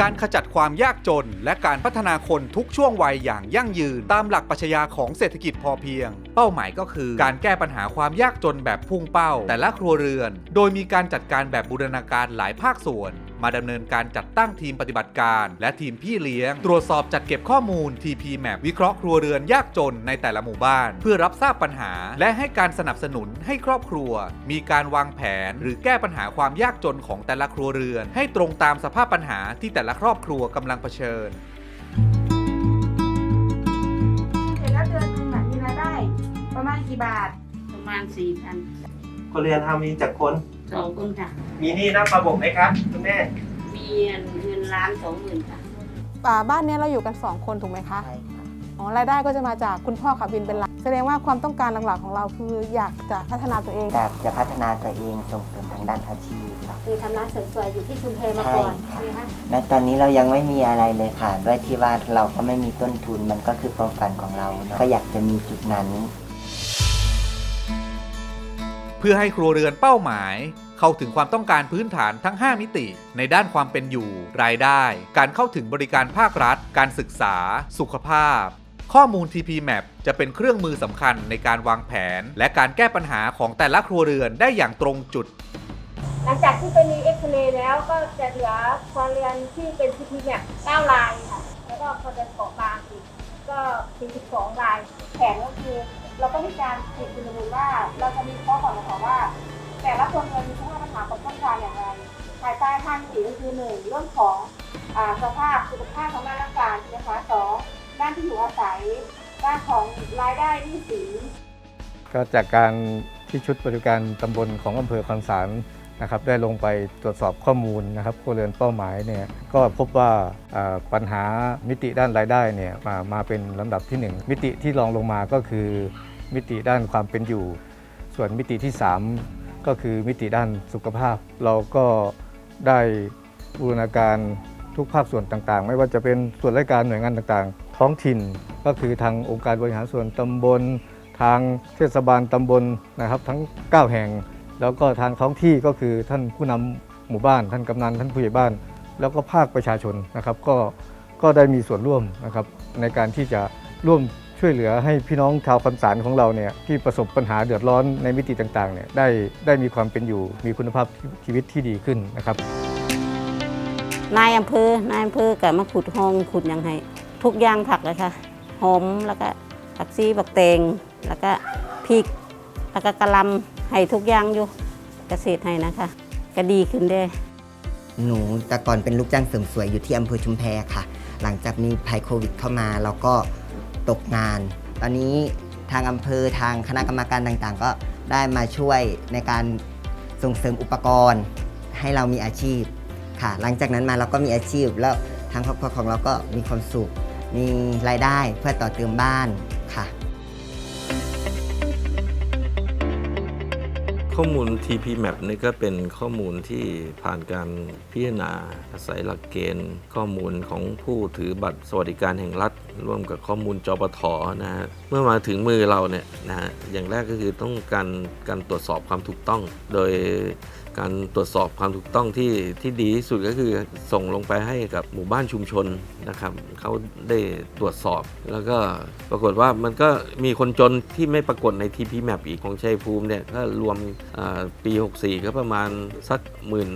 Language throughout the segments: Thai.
การขจัดความยากจน และการพัฒนาคนทุกช่วงวัยอย่างยั่งยืน ตามหลักปรัชญาของเศรษฐกิจพอเพียง เป้าหมายก็คือ การแก้ปัญหาความยากจนแบบพุ่งเป้า แต่ละครัวเรือน โดยมีการจัดการแบบบูรณาการหลายภาคส่วน มาดำเนินการจัดตั้งทีมปฏิบัติการ และทีมพี่เลี้ยง ตรวจสอบจัดเก็บข้อมูล TP Map วิเคราะห์ครัวเรือนยากจนในแต่ละหมู่บ้าน เพื่อรับทราบปัญหา และให้การสนับสนุนให้ครอบครัว มีการวางแผน หรือแก้ปัญหาความยากจนของแต่ละครัวเรือน ให้ตรงตามสภาพปัญหาที่แต่ละครอบครัวกำลังเผชิญเสร็จแล้วเดือนหนึงน่ะมีรายได้ ประมาณกี่บาท ประมาณสี่พัน คนเรือนทำมีจากคน สองคนค่ะ มีหนี่นอกระบบไหมครับคุณแม่ มีเงินล้านสองหมื่นค่ะอ่าบ้านเนี้ยเราอยู่กัน 2 คนถูกไหมคะใช่ค่ะอ๋อ รายได้ก็จะมาจากคุณพ่อขับวินเป็นหลัก แสดงว่าความต้องการหลักๆของเราคืออยากจะพัฒนาตัวเอง อยากจะพัฒนาตัวเองส่งเสริมทางด้านอาชีพครับ คือทำร้านเสริมสวยอยู่ที่ชุมเพมาก่อนใช่ ใช่ไหมคะและตอนนี้เรายังไม่มีอะไรเลยค่ะ ด้วยที่ว่าเราก็ไม่มีต้นทุนมันก็คือความฝันของเราเนอะก็อยากจะมีจุดนั้น เพื่อให้ครัวเรือนเป้าหมาย เข้าถึงความต้องการพื้นฐานทั้ง 5 มิติ ในด้านความเป็นอยู่ รายได้ การเข้าถึงบริการภาครัฐ การศึกษา สุขภาพ ข้อมูล TP Map จะเป็นเครื่องมือสำคัญในการวางแผน และการแก้ปัญหาของแต่ละครัวเรือนได้อย่างตรงจุด หลังจากที่ไปมีเอ็กซเรย์แล้วก็จะเหลือครัวเรือนที่เป็นทีพีเนี่ย9รายค่ะ แล้วก็ครัวเรือนเกาะกลางอีกก็42รายแผนก็คือเราก็มีการขีดคุณมูลว่าเราจะมีข้อก่อนนะคะว่า แต่ละครัวเรือนมีสภาพปัญหาความต้องการอย่างไรภายใต้ห้ามิติก็คือหนึ่งเรื่องของอสภาพสุขภาพของด้านร่างกายนะคะสองด้านที่อยู่อาศัย ด้านของรายได้หนี้สินก็จากการที่ชุดบริการตำบลของอำเภอคอนสารนะครับได้ลงไปตรวจสอบข้อมูลนะครับครัวเรือนเป้าหมายเนี่ยก็พบว่าอ่าปัญหามิติด้านรายได้เนี่ยมามาเป็นลำดับที่ 1 มิติที่รองลงมาก็คือ มิติด้านความเป็นอยู่ ส่วนมิติที่ 3 ก็คือมิติด้านสุขภาพ เราก็ได้บูรณาการทุกภาคส่วนต่างๆ ไม่ว่าจะเป็นส่วนราชการหน่วยงานต่างๆ ท้องถิ่นก็คือทางองค์การบริหารส่วนตำบล ทางเทศบาลตำบลนะครับ ทั้ง 9 แห่ง แล้วก็ทางท้องที่ก็คือท่านผู้นำหมู่บ้าน ท่านกำนันท่านผู้ใหญ่บ้าน แล้วก็ภาคประชาชนนะครับ ก็ก็ได้มีส่วนร่วมนะครับในการที่จะร่วม ช่วยเหลือให้พี่น้องชาวคอนสารของเราเนี่ยที่ประสบปัญหาเดือดร้อนในมิติต่างๆเนี่ยได้ได้มีความเป็นอยู่มีคุณภาพชีวิตที่ดีขึ้นนะครับ นายอำเภอนายอำเภอกับมาขุดห้องขุดหยังไงทุกอย่างผักเลยค่ะหอมแล้วก็ผักซีบักเตงแล้วก็พริกแล้วก็กะหลำให้ทุกอย่างอยู่เกษตรให้นะคะ ก็ดีขึ้นเด้หนูแต่ก่อนเป็นลูกจ้างเสริมสวยอยู่ที่อำเภอชุมแพค่ะ หลังจากมีภัยโควิดเข้ามาเราก็ ตกงาน ตอนนี้ทางอำเภอทางคณะกรรมการต่างๆ ก็ได้มาช่วยในการส่งเสริมอุปกรณ์ ให้เรามีอาชีพค่ะ หลังจากนั้นมาเราก็มีอาชีพ แล้วทางครอบครัวของเราก็มีความสุข มีรายได้เพื่อต่อเติมบ้าน ข้อมูล TP Map นี่ก็เป็นข้อมูลที่ผ่านการพิจารณาอาศัยหลักเกณฑ์ ข้อมูลของผู้ถือบัตรสวัสดิการแห่งรัฐ ร่วมกับข้อมูลจปทนะฮะเมื่อมาถึงมือเราเนี่ยนะฮะอย่างแรกก็คือต้องการการตรวจสอบความถูกต้อง โดยการตรวจสอบความถูกต้องที่ที่ดีที่สุดก็คือส่งลงไปให้กับหมู่บ้านชุมชนนะครับเขาได้ตรวจสอบ แล้วก็ปรากฏว่ามันก็มีคนจนที่ไม่ปรากฏใน TP Map อีกของชัยภูมิเนี่ยก็รวมปี 64 ก็ประมาณสักหมื่น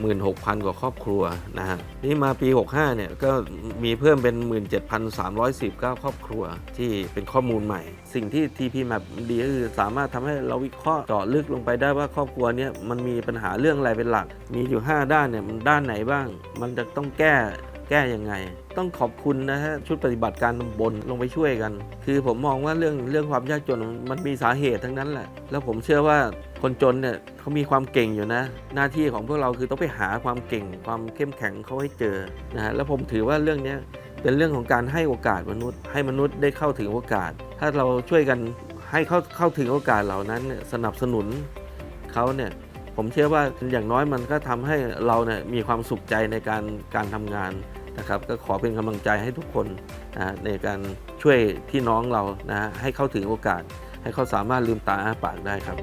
16,000 กว่าครอบครัวนะฮะนี่มาปี 65 เนี่ยก็มีเพิ่มเป็น 17,319ครอบครัวที่เป็นข้อมูลใหม่ สิ่งที่ TP Map ดีก็คือสามารถทำให้เราวิเคราะห์เจาะลึกลงไปได้ว่าครอบครัวเนี้ยมันมีปัญหาเรื่องอะไรเป็นหลัก มีอยู่ 5 ด้านเนี่ยมันด้านไหนบ้าง มันจะต้องแก้ แก้ยังไง ต้องขอบคุณนะฮะชุดปฏิบัติการตำบลลงไปช่วยกัน คือผมมองว่าเรื่องเรื่องความยากจนมันมีสาเหตุทั้งนั้นแหละ แล้วผมเชื่อว่าคนจนเนี่ยเขามีความเก่งอยู่นะ หน้าที่ของพวกเราคือต้องไปหาความเก่ง ความเข้มแข็งเขาให้เจอนะฮะแล้วผมถือว่าเรื่องนี้เป็นเรื่องของการให้โอกาสมนุษย์ ให้มนุษย์ได้เข้าถึงโอกาส ถ้าเราช่วยกันให้เข้าเข้าถึงโอกาสเหล่านั้นสนับสนุนเขาเนี่ยผมเชื่อว่าอย่างน้อยมันก็ทำให้เราเนี่ยมีความสุขใจในการการทำงาน นะครับก็ขอเป็นกำลังใจให้ทุกคนนะในการช่วยพี่น้องเรานะฮะให้เข้าถึงโอกาส ให้เขาสามารถลืมตาอ้าปากได้ครับ